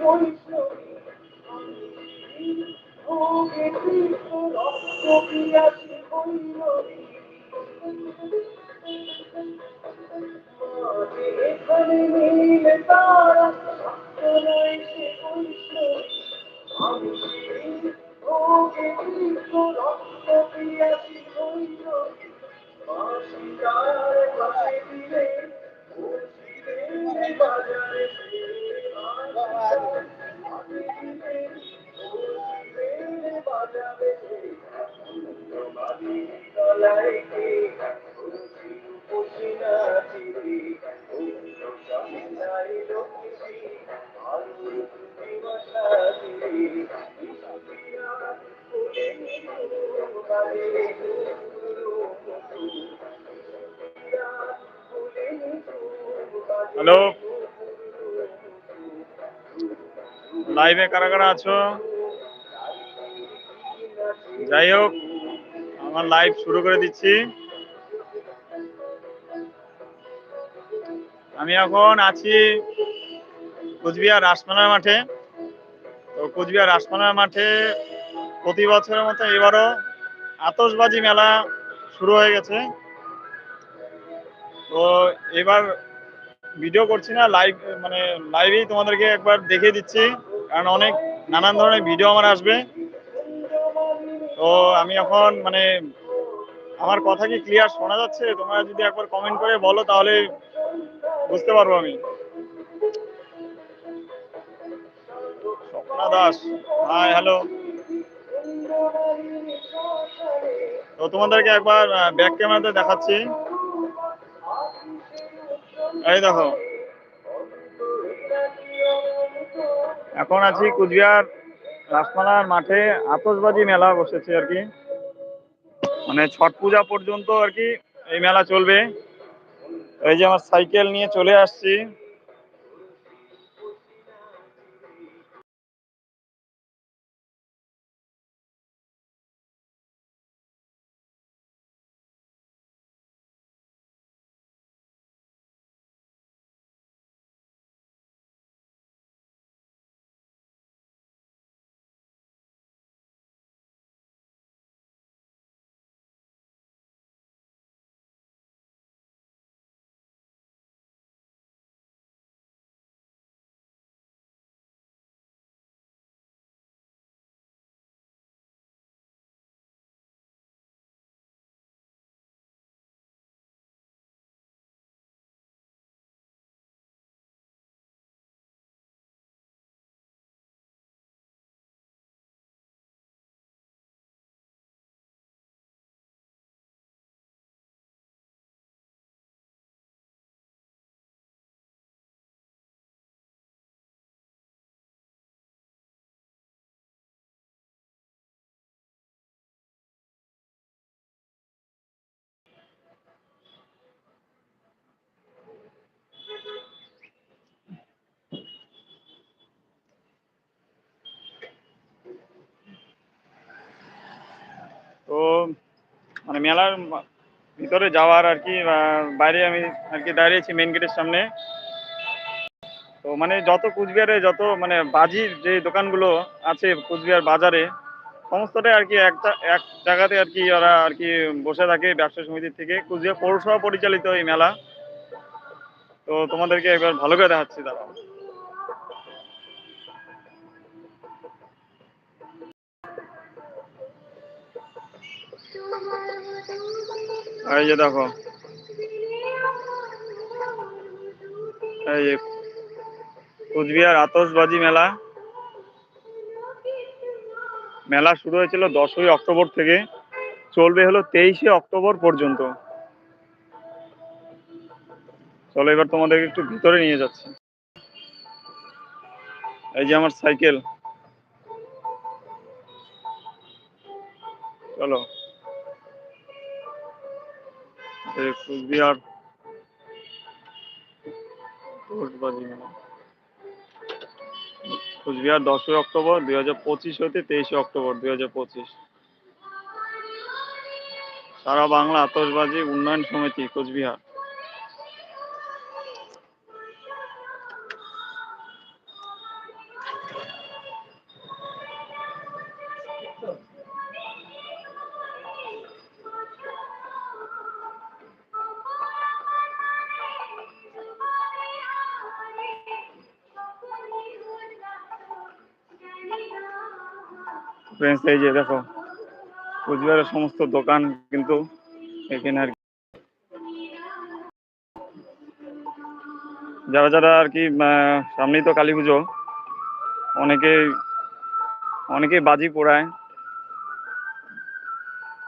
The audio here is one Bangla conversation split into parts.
বৈষ্ণবী হ্যালো? লাইভে কারা কারা আছো? যাই হোক, আমার লাইভ শুরু করে দিচ্ছি। আমি এখন আছি কুচবিহার রাসমেলার মাঠে। তো কুচবিহার রাসমেলার মাঠে প্রতি বছরের মতো এবারও আতশবাজি মেলা শুরু হয়ে গেছে। তো এবার ভিডিও করছি না লাইভ মানে লাইভেই তোমাদেরকে একবার দেখিয়ে দিচ্ছি, কারণ অনেক নানান ধরনের ভিডিও আমার আসবে। তো আমি এখন মানে আমার কথা কি ক্লিয়ার শোনা যাচ্ছে? তোমরা যদি একবার কমেন্ট করে বলো, তাহলে বুঝতে পারব আমি। স্বপ্না দাস হাই হ্যালো তো তোমাদেরকে একবার ব্যাক ক্যামেরাতে দেখাচ্ছি। এই দেখো। এখন আছি কুচবিহার রাসমালার মাঠে আতসবাজি মেলা বসেছে আর কি। মানে ছট পূজা পর্যন্ত আর কি এই মেলা চলবে। এই যে আমার সাইকেল নিয়ে চলে আসছি। তো মানে মেলার ভিতরে যাওয়ার আর কি বাইরে আমি আর কি দাঁড়িয়েছি মেন গেটের সামনে। তো মানে যত কুচবিহারে যত মানে বাজির যে দোকানগুলো আছে কুচবিহার বাজারে, সমস্তটাই আর কি একটা, এক জায়গাতে আর কি ওরা আর কি বসে থাকে ব্যবসা সমিতির থেকে। কুচবিহার পৌরসভা পরিচালিত এই মেলা। তো তোমাদেরকে একবার ভালো করে দেখাচ্ছি দাঁড়াও। এই যে দেখো। এই যে কুচবিহার আতশবাজি মেলা। মেলা শুরু হয়েছিল দশই অক্টোবর থেকে। চলবে হলো তেইশে অক্টোবর পর্যন্ত। চলো এবার তোমাদেরকে একটু ভিতরে নিয়ে যাচ্ছি। এই যে আমার সাইকেল। চলো। কুচবিহার কোচবিহার দশই অক্টোবর, দুই হাজার পঁচিশ হতে তেইশে অক্টোবর, দুই হাজার পঁচিশ। সারা বাংলা আতশবাজি উন্নয়ন সমিতি, কোচবিহার। ফ্রেন্ডস এই যে দেখো, কুচবিহারের সমস্ত দোকান কিন্তু এখানে আর যারা যারা আর কি সামনেই তো কালী পুজো অনেকে অনেকে বাজি পোড়ায়।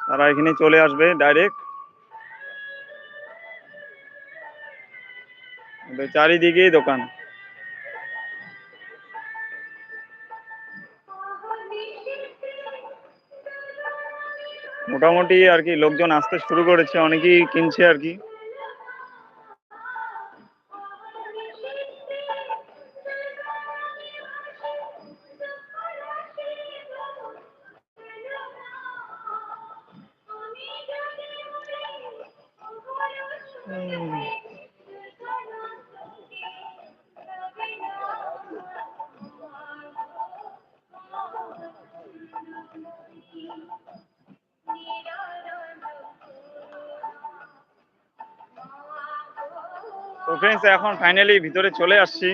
তারা এখানে চলে আসবে ডাইরেক্ট চারিদিকেই দোকান। মোটামুটি আর কি লোকজন আসতে শুরু করেছে অনেকেই কিনছে আর কি। তো ফ্রেন্ডস এখন ফাইনালি ভিতরে চলে আসছি।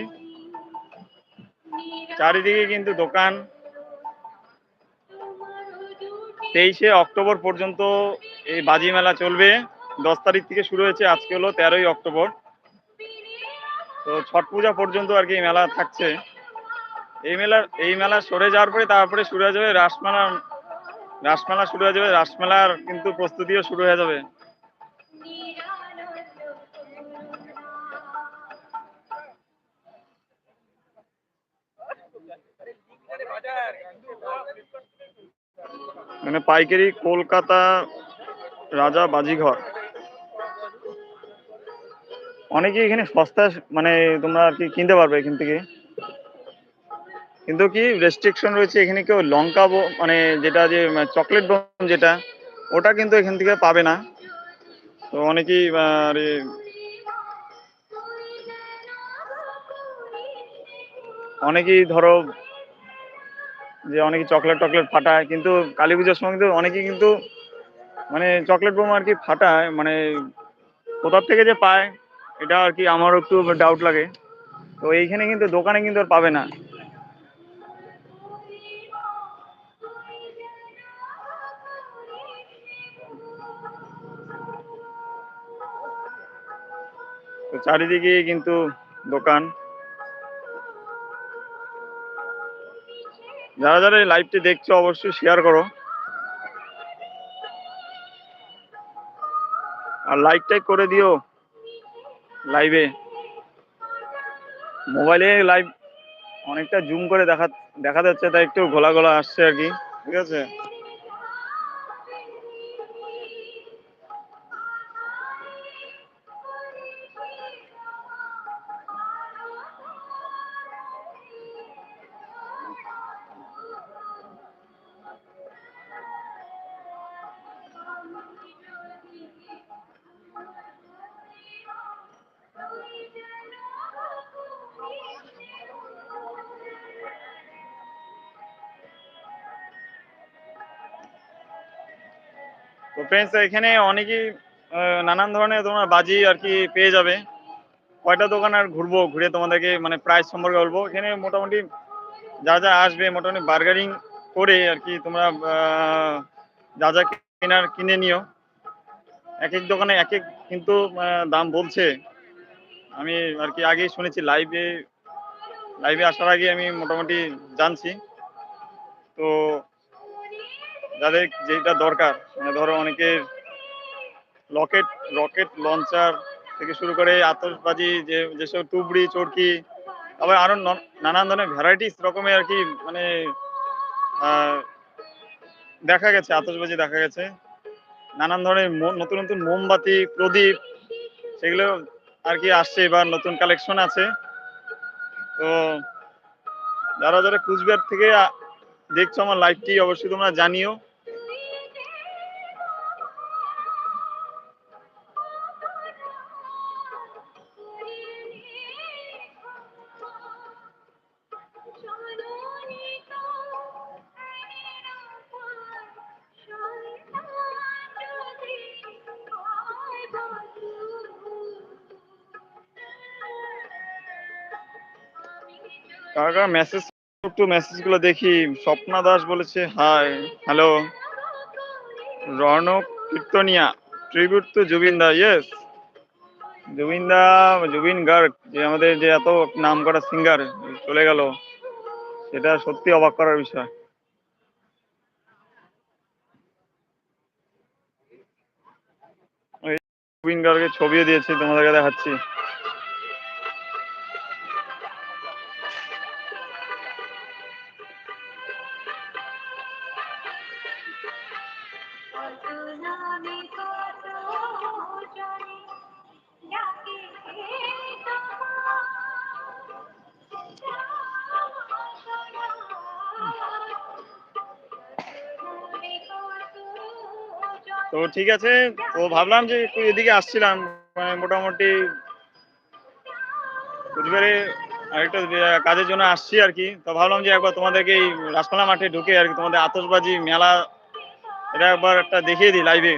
চারিদিকে কিন্তু দোকান। তেইশে অক্টোবর পর্যন্ত এই বাজি মেলা চলবে। দশ তারিখ থেকে শুরু হয়েছে, আজকে হলো তেরোই অক্টোবর। তো ছট পূজা পর্যন্ত আর কি মেলা থাকছে। এই মেলা এই মেলা সরে যাওয়ার পরে তারপরে শুরু হয়ে যাবে রাসমেলা। রাসমেলা শুরু হয়ে যাবে, রাসমেলার কিন্তু প্রস্তুতিও শুরু হয়ে যাবে। মানে পাইকারি কলকাতা রাজা বাজিঘর। অনেকে এখানে সস্তা মানে তোমরা আর কি কিনতে পারবে এখান থেকে। কিন্তু কি রেস্ট্রিকশন রয়েছে, এখানে কেউ লঙ্কা মানে যেটা যে চকলেট বোম যেটা, ওটা কিন্তু এখান থেকে পাবে না। তো অনেকেই আর অনেকেই ধরো যে অনেকে চকলেট টকলেট ফাটায়, কিন্তু কালী পুজোর সময় কিন্তু অনেকেই কিন্তু মানে চকলেট বোম আর কি ফাটায় মানে কোথার থেকে যে পায়, এটা আর কি আমারও একটু ডাউট লাগে। তো এইখানে কিন্তু দোকানে কিন্তু আর পাবে না। চারিদিকে কিন্তু দোকান। যারা যারা এই লাইভটি দেখছ, অবশ্যই শেয়ার করো। আর লাইকটাই করে দিও লাইভে মোবাইলে লাইভ অনেকটা জুম করে দেখা দেখা যাচ্ছে, তাই একটু ঘোলা ঘোলা আসছে আর কি। ঠিক আছে? তো ফ্রেন্ডস এখানে অনেকেই নানান ধরনের তোমার বাজি আর কি পেয়ে যাবে। কয়টা দোকান আর ঘুরবো, ঘুরে তোমাদেরকে মানে প্রাইস সম্পর্কে বলব। এখানে মোটামুটি যা যা আসবে, মোটামুটি বার্গারিং করে আর কি তোমরা যা যা কেনার কিনে নিও। এক এক দোকানে এক এক কিন্তু দাম বলছে। আমি আর কি আগেই শুনেছি লাইভে লাইভে আসার আগে আমি মোটামুটি জানছি। তো যাদের যেটা দরকার মানে ধরো অনেকের রকেট রকেট লঞ্চার থেকে শুরু করে আতসবাজি যে, যেসব টুবড়ি, চরকি, আবার আরও নানান ধরনের ভ্যারাইটিস রকমের আর কি মানে দেখা গেছে আতসবাজি দেখা গেছে। নানান ধরনের নতুন নতুন মোমবাতি, প্রদীপ, সেগুলো আর কি আসছে, এবার নতুন কালেকশন আছে। তো যারা যারা কুচবিহার থেকে দেখছ আমার লাইভটি অবশ্যই তোমরা জানিও। কারা মেসেজ একটু মেসেজগুলো দেখি। স্বপ্না দাস বলেছে hi hello Ranak Kirtaniya tribute to Zubeen da yes Zubeen da, Zubeen Garg, যে আমাদের যে এত নাম করা সিঙ্গার চলে গেল। সেটা সত্যি অবাক করার বিষয়। জুবিন গার্গের ছবিও দিয়েছি, তোমাদেরকে দেখাচ্ছি। তো ঠিক আছে, তো ভাবলাম যে একটু এদিকে আসছিলাম মানে মোটামুটি কুচবিহারে আরেকটা কাজের জন্য আসছি আর কি। তো ভাবলাম যে একবার তোমাদেরকে এই রাসপালা মাঠে ঢুকে আর কি, তোমাদের আতশবাজি মেলা এটা একবার একটা দেখিয়ে দিই লাইভে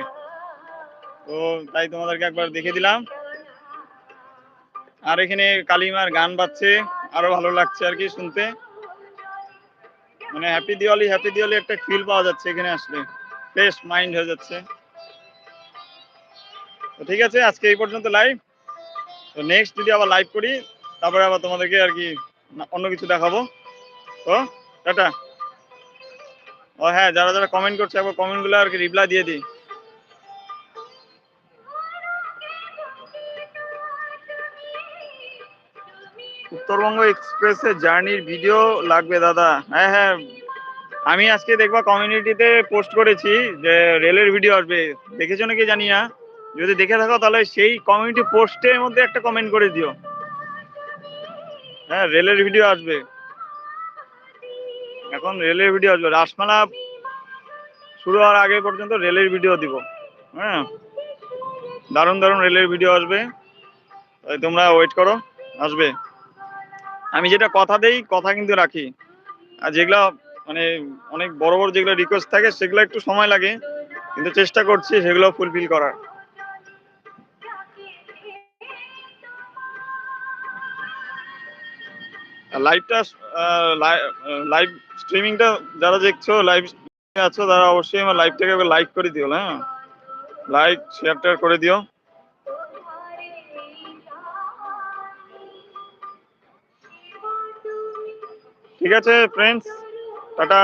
তো তাই তোমাদেরকে একবার দেখিয়ে দিলাম। আর এখানে কালিমার গান বাজছে, আরও ভালো লাগছে আর কি শুনতে। মানে হ্যাপি দিওয়ালি হ্যাপি দিওয়ালি একটা ফিল পাওয়া যাচ্ছে এখানে আসলে। ফ্রেশ মাইন্ড হয়ে যাচ্ছে। তো ঠিক আছে, আজকে এই পর্যন্ত লাইভ তো নেক্সট যদি আবার লাইভ করি, তারপরে আবার তোমাদেরকে আর কি অন্য কিছু দেখাবো। তো, টাটা। ও হ্যাঁ যারা যারা কমেন্ট করছে, একবার কমেন্টগুলো আর কি রিপ্লাই দিয়ে দিই। উত্তরবঙ্গ এক্সপ্রেসের জার্নির ভিডিও লাগবে দাদা। হ্যাঁ হ্যাঁ। আমি আজকে দেখবা কমিউনিটিতে পোস্ট করেছি যে রেলের ভিডিও আসবে। দেখেছ নাকি? জানি না। যদি দেখে থাকো, তাহলে সেই কমিউনিটি পোস্টের মধ্যে একটা কমেন্ট করে দিও। হ্যাঁ রেলের ভিডিও আসবে। এখন রেলের ভিডিও আসবে। রাসমালা শুরু হওয়ার আগে পর্যন্ত রেলের ভিডিও দিব। হ্যাঁ দারুণ দারুণ রেলের ভিডিও আসবে। তোমরা ওয়েট করো, আসবে। আমি যেটা কথা দেই, কথা কিন্তু রাখি। আর যেগুলা মানে অনেক বড় বড় যেগুলো রিকোয়েস্ট থাকে, সেগুলো একটু সময় লাগে। কিন্তু চেষ্টা করছি সেগুলো ফুলফিল করার। লাইভটা লাইভ স্ট্রিমিংটা যারা দেখছ লাইভ আছো, তারা অবশ্যই আমার লাইভটাকে লাইক করে দিও হ্যাঁ? লাইক শেয়ার করে দিও। ঠিক আছে ফ্রেন্ডস টাটা।